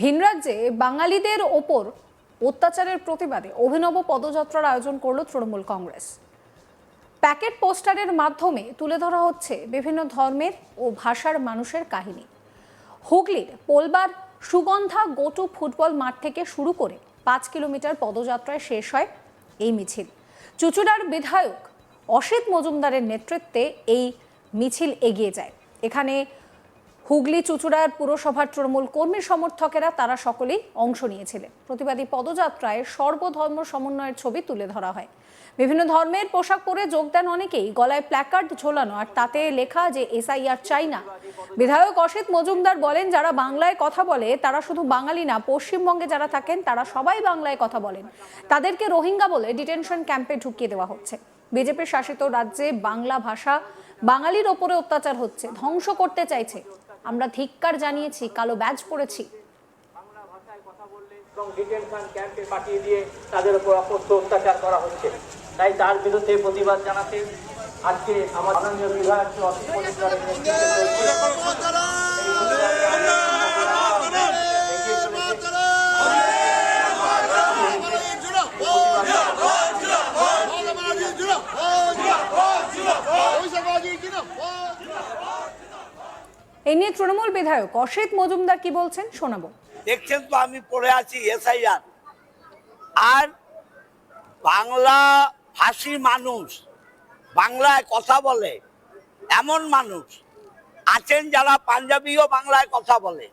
ভিন রাজ্যে বাঙালিদের ওপর অত্যাচারের প্রতিবাদে অভিনব পদযাত্রার আয়োজন করল তৃণমূল কংগ্রেস। প্যাকেট পোস্টারের মাধ্যমে তুলে ধরা হচ্ছে বিভিন্ন ধর্মের ও ভাষার মানুষের কাহিনী। হুগলির পোলবার সুগন্ধা গোটু ফুটবল মাঠ থেকে শুরু করে পাঁচ কিলোমিটার পদযাত্রায় শেষ হয় এই মিছিল। চুচুড়ার বিধায়ক অসিত মজুমদারের নেতৃত্বে এই মিছিল এগিয়ে যায়। এখানে হুগলি চুচুড়ার পুরসভার তৃণমূল কর্মী সমর্থকেরা, তারা সকলেই অংশ নিয়েছিলেন। প্রতিবাদী পদযাত্রায় সর্বধর্ম সমন্বয়ের ছবি তুলে ধরা হয়। বিভিন্ন ধর্মের পোশাক পরে যোগ দেন অনেকেই, গলায় প্ল্যাকার্ড ঝোলানো, আর তাতে লেখা যে এসআইআর চাই না। বিধায়ক অসিত মজুমদার বলেন, যারা বাংলায় কথা বলে, তারা শুধু বাঙালি না, পশ্চিমবঙ্গে যারা থাকেন, তারা সবাই বাংলায় কথা বলেন। তাদেরকে রোহিঙ্গা বলে ডিটেনশন ক্যাম্পে ঢুকিয়ে দেওয়া হচ্ছে। বিজেপির শাসিত রাজ্যে বাংলা ভাষা বাঙালির ওপরে অত্যাচার হচ্ছে, ধ্বংস করতে চাইছে আমরা ধিক্কার জানিয়েছি, কালো ব্যাজ পড়েছি পাঠিয়ে দিয়ে তাদের অত্যাচার করা তাই তার বিরুদ্ধে প্রতিবাদ জানাতে আজকে আমার মাননীয় এই নিয়ে তৃণমূল বিধায়ক অসিত মজুমদার কি বলছেন শোনাবো। দেখছেন তো আমি পড়ে আছি এসআইআর। আর বাংলা ভাষী মানুষ, বাংলায় কথা বলে, এমন মানুষ আছেন যারা পাঞ্জাবিও বাংলায় কথা বলে,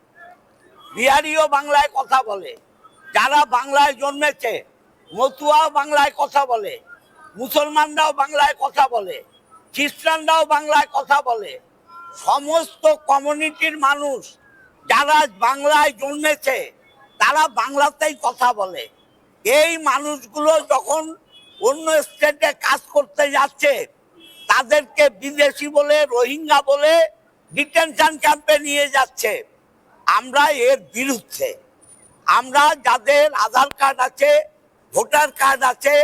বিহারিও বাংলায় কথা বলে, যারা বাংলায় জন্মেছে, মতুয়াও বাংলায় কথা বলে, মুসলমানরাও বাংলায় কথা বলে, খ্রিস্টানরাও বাংলায় কথা বলে সমস্ত কমিউনিটির মানুষ যারা বাংলায় জন্মেছে, তারা বাংলাতেই কথা বলে। এই মানুষগুলো যখন অন্য স্টেটে কাজ করতে যাচ্ছে, তাদেরকে বিদেশি বলে, রোহিঙ্গা বলে ডিটেনশন ক্যাম্পে নিয়ে যাচ্ছে। আমরা এর বিরুদ্ধে। আমরা যাদের আধার কার্ড আছে, ভোটার কার্ড আছে,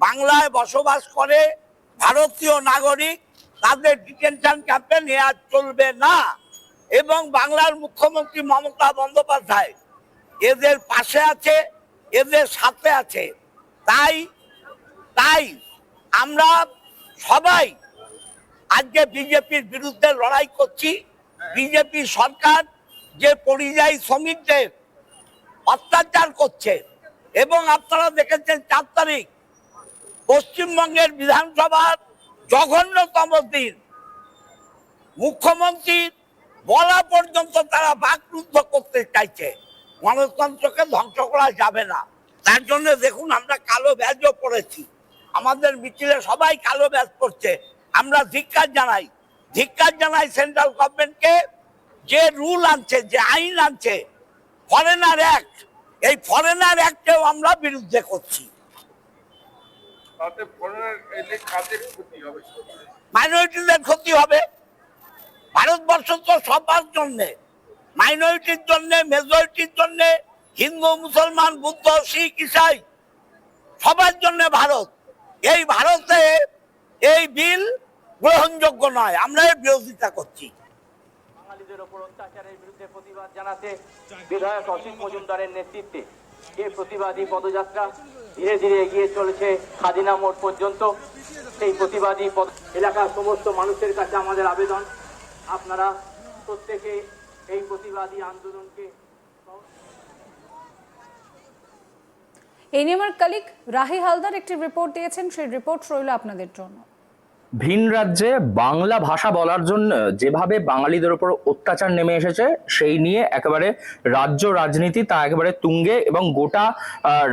বাংলায় বসবাস করে ভারতীয় নাগরিক তাদের ডিটেনশন ক্যাম্পে নেওয়া চলবে না। এবং বাংলার মুখ্যমন্ত্রী মমতা বন্দ্যোপাধ্যায় এদের পাশে আছে, এদের সাথে আছে। তাই তাই আমরা সবাই আজকে বিজেপির বিরুদ্ধে লড়াই করছি। বিজেপি সরকার যে পরিযায়ী শ্রমিকদের অত্যাচার করছে, এবং আপনারা দেখেছেন চার তারিখ পশ্চিমবঙ্গের বিধানসভার জঘন্যতম দিন। মুখ্যমন্ত্রীর বলা পর্যন্ত তারা বাকরুদ্ধ করতে চাইছে। গণতন্ত্রকে ধ্বংস করা যাবে না। তার জন্য দেখুন আমরা কালো ব্যাজও পড়েছি আমাদের মিছিলে সবাই কালো ব্যাজ পড়ছে আমরা ধিক্কার জানাই। ধিক্কার জানাই সেন্ট্রাল গভর্নমেন্টকে যে রুল আনছে, যে আইন আনছে, ফরেনার অ্যাক্ট, এই ফরেনার অ্যাক্টেও আমরা বিরুদ্ধে করছি। তাতে ফরেনার এলে কাদের ক্ষতি হবে? মাইনরিটিদের ক্ষতি হবে। ভারতবর্ষ তো সবার জন্যে মাইনরিটির জন্যে মেজরিটির জন্যে হিন্দু মুসলমান বুদ্ধ শিখ ইসাই সবার জন্য ভারত। এই ভারতে এই বিল গ্রহণযোগ্য নয় আমরা এর বিরোধিতা করছি। বাঙালিদের ওপর অত্যাচারের বিরুদ্ধে প্রতিবাদ জানাতে বিধায়ক অসীম মজুমদারের নেতৃত্বে এই প্রতিবাদী পদযাত্রা ধীরে ধীরে এগিয়ে চলেছে খাদিনা মোড় পর্যন্ত। সেই প্রতিবাদী পদ এলাকার সমস্ত মানুষের কাছে আমাদের আবেদন। আপনারা প্রত্যেকে এই প্রতিবাদী আন্দোলনকে এই নিয়ে আমার কালিক রাহি হালদার একটি রিপোর্ট দিয়েছেন। সেই রিপোর্ট রইল আপনাদের জন্য। ভিন রাজ্যে বাংলা ভাষা বলার জন্য যেভাবে বাঙালিদের উপর অত্যাচার নেমে এসেছে, সেই নিয়ে একেবারে রাজ্য রাজনীতি তা একেবারে তুঙ্গে এবং গোটা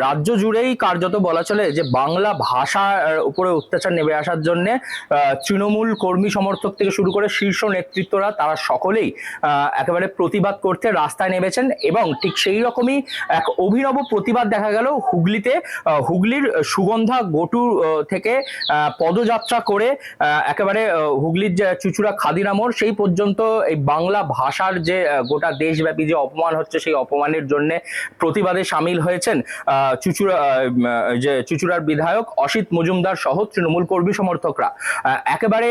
রাজ্য জুড়েই কার্যত বলা চলে যে বাংলা ভাষার উপরে অত্যাচার নেমে আসার জন্য তৃণমূল কর্মী সমর্থক থেকে শুরু করে শীর্ষ নেতৃত্বরা তারা সকলেই একেবারে প্রতিবাদ করতে রাস্তায় নেমেছেন এবং ঠিক সেই রকমই এক অভিনব প্রতিবাদ দেখা গেল হুগলিতে হুগলির সুগন্ধা গোটু থেকে পদযাত্রা করে একেবারে হুগলির যে চুচুড়া খাদিনা মোড়, সেই পর্যন্ত এই বাংলা ভাষার যে গোটা দেশব্যাপী যে অপমান হচ্ছে, সেই অপমানের জন্য প্রতিবাদে সামিল হয়েছেন চুচুড়া যে চুচুড়ার বিধায়ক অসিত মজুমদার সহ তৃণমূল কর্মী সমর্থকরা। একেবারে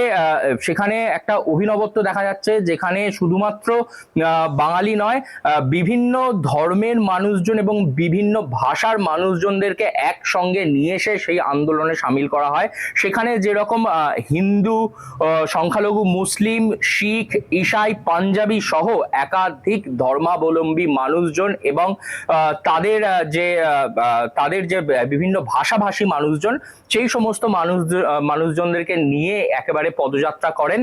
সেখানে একটা অভিনবত্ব দেখা যাচ্ছে, যেখানে শুধুমাত্র বাঙালি নয় বিভিন্ন ধর্মের মানুষজন এবং বিভিন্ন ভাষার মানুষজনদেরকে একসঙ্গে নিয়ে এসে সেই আন্দোলনে সামিল করা হয়। সেখানে যেরকম হিন্দু সংখ্যালঘু, মুসলিম, শিখ, ইসাই, পাঞ্জাবি সহ একাধিক ধর্মাবলম্বী মানুষজন এবং তাদের যে তাদের যে বিভিন্ন ভাষাভাষী মানুষজন, সেই সমস্ত মানুষ মানুষজনদেরকে নিয়ে একেবারে পদযাত্রা করেন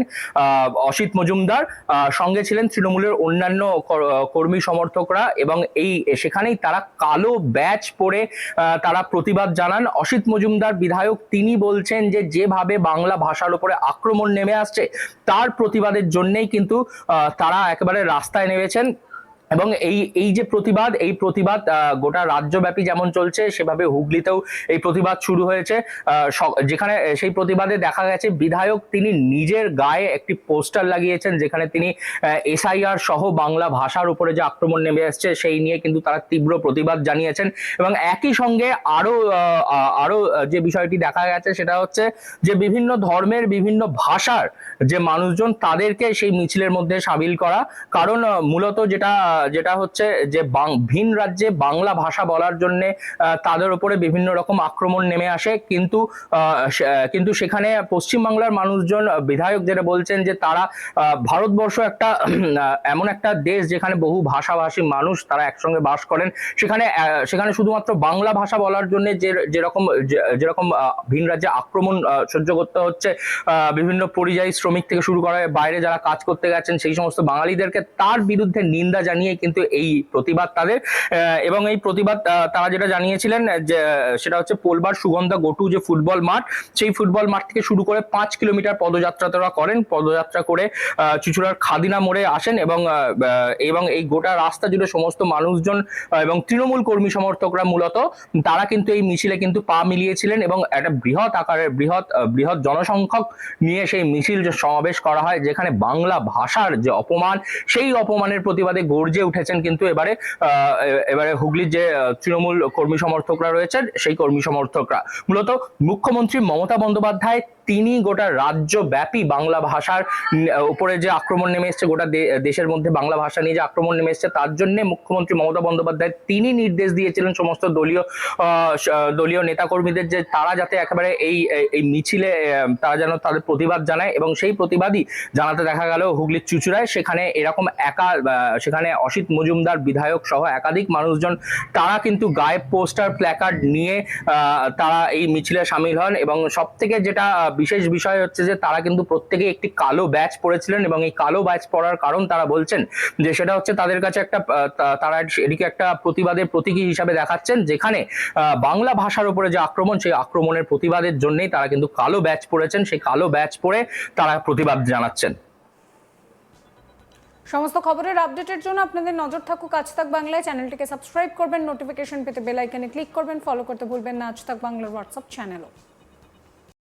অসিত মজুমদার সঙ্গে ছিলেন তৃণমূলের অন্যান্য কর্মী সমর্থকরা এবং এই, সেখানেই তারা কালো ব্যাচ পরে তারা প্রতিবাদ জানান। অসিত মজুমদার বিধায়ক, তিনি বলছেন যে, যেভাবে বাংলা ভাষার উপরে আক্রমণ নেমে আসছে। তার প্রতিবাদের জন্যেই কিন্তু তারা একেবারে রাস্তায় নেমেছেন। এবং এই এই যে প্রতিবাদ এই প্রতিবাদ গোটা রাজ্যব্যাপী যেমন চলছে সেভাবে হুগলিতেও এই প্রতিবাদ শুরু হয়েছে। যেখানে সেই প্রতিবাদে দেখা গেছে বিধায়ক তিনি নিজের গায়ে একটি পোস্টার লাগিয়েছেন যেখানে তিনি এসআইআর সহ বাংলা ভাষার উপরে যে আক্রমণ নেমে আসছে সেই নিয়ে কিন্তু তারা তীব্র প্রতিবাদ জানিয়েছেন। এবং একই সঙ্গে আরও আহ, আহ, আরও যে বিষয়টি দেখা গেছে সেটা হচ্ছে যে বিভিন্ন ধর্মের বিভিন্ন ভাষার যে মানুষজন তাদেরকে সেই মিছিলের মধ্যে সামিল করা। কারণ মূলত যেটা যেটা হচ্ছে যে ভিন রাজ্যে বাংলা ভাষা বলার জন্য তাদের উপরে বিভিন্ন রকম আক্রমণ নেমে আসে। কিন্তু কিন্তু সেখানে পশ্চিমবাংলার মানুষজন, বিধায়ক যেটা বলছেন যে তারা ভারতবর্ষ একটা এমন একটা দেশ যেখানে বহু ভাষাভাষী মানুষ তারা একসঙ্গে বাস করেন। সেখানে সেখানে শুধুমাত্র বাংলা ভাষা বলার জন্য যে, যেরকম যেরকম ভিন রাজ্যে আক্রমণ সহ্য করতে হচ্ছে বিভিন্ন পরিযায়ী শ্রমিক থেকে শুরু করে বাইরে যারা কাজ করতে গেছেন, সেই সমস্ত বাঙালিদেরকে তার বিরুদ্ধে নিন্দা জানিয়ে কিন্তু এই প্রতিবাদ তাদের। এবং এই প্রতিবাদ তারা যেটা জানিয়েছিলেন যে, সেটা হচ্ছে পোলবার সুগন্ধা গোটু যে ফুটবল মাঠ, সেই ফুটবল মাঠ থেকে শুরু করে পাঁচ কিলোমিটার পদযাত্রা তারা করেন। পদযাত্রা করে চুচুড়ার খাদিনা মোড়ে আসেন এবং এবং এই গোটা রাস্তা জুড়ে সমস্ত মানুষজন এবং তৃণমূল কর্মী সমর্থকরা মূলত, তারা কিন্তু এই মিছিলে কিন্তু পা মিলিয়েছিলেন এবং একটা বৃহৎ আকারের, বৃহৎ বৃহৎ জনসংখ্যক নিয়ে সেই মিছিল সমাবেশ করা হয়, যেখানে বাংলা ভাষার যে অপমান, সেই অপমানের প্রতিবাদে গর্জে উঠেছেন কিন্তু এবারে এবারে হুগলির যে তৃণমূল কর্মী সমর্থকরা রয়েছেন, সেই কর্মী সমর্থকরা। মূলত মুখ্যমন্ত্রী মমতা বন্দ্যোপাধ্যায় তিনি গোটা রাজ্যব্যাপী বাংলা ভাষার উপরে যে আক্রমণ নেমে এসছে, গোটা দেশের মধ্যে বাংলা ভাষা নিয়ে যে আক্রমণ নেমে এসছে, তার জন্য মুখ্যমন্ত্রী মমতা বন্দ্যোপাধ্যায় তিনি নির্দেশ দিয়েছিলেন সমস্ত দলীয় দলীয় নেতাকর্মীদের যে তারা যাতে একেবারে এই, এই- মিছিলে তারা যেন তাদের প্রতিবাদ জানায় এবং সেই প্রতিবাদই জানাতে দেখা গেল হুগলির চুচুড়ায়। সেখানে এরকম একা সেখানে অসিত মজুমদার বিধায়ক সহ একাধিক মানুষজন, তারা কিন্তু গায়ে পোস্টার, প্ল্যাকার্ড নিয়ে তারা এই মিছিলে সামিল হন এবং সব থেকে যেটা বিশেষ বিষয় হচ্ছে যে তারা কিন্তু প্রত্যেকে একটি কালো ব্যাচ পরেছিলেন এবং এই কালো ব্যাচ পরার কারণ তারা বলছেন যে সেটা হচ্ছে তাদের কাছে একটা তারা এটিকে একটা প্রতিবাদের প্রতীকী হিসাবে দেখাচ্ছেন যেখানে বাংলা ভাষার উপরে যে আক্রমণ, সেই আক্রমণের প্রতিবাদের জন্যই তারা কিন্তু কালো ব্যাচ পরেছেন সেই কালো ব্যাচ পরে তারা প্রতিবাদ জানাচ্ছেন। সমস্ত খবরের আপডেটের জন্য আপনাদের নজর থাকুক আজ তাক বাংলায়। চ্যানেলটিকে সাবস্ক্রাইব করবেন, নোটিফিকেশন পেতে বেল আইকনে ক্লিক করবেন, ফলো করতে ভুলবেন না। আজ তাক বাংলার হোয়াটসঅ্যাপ চ্যানেলও।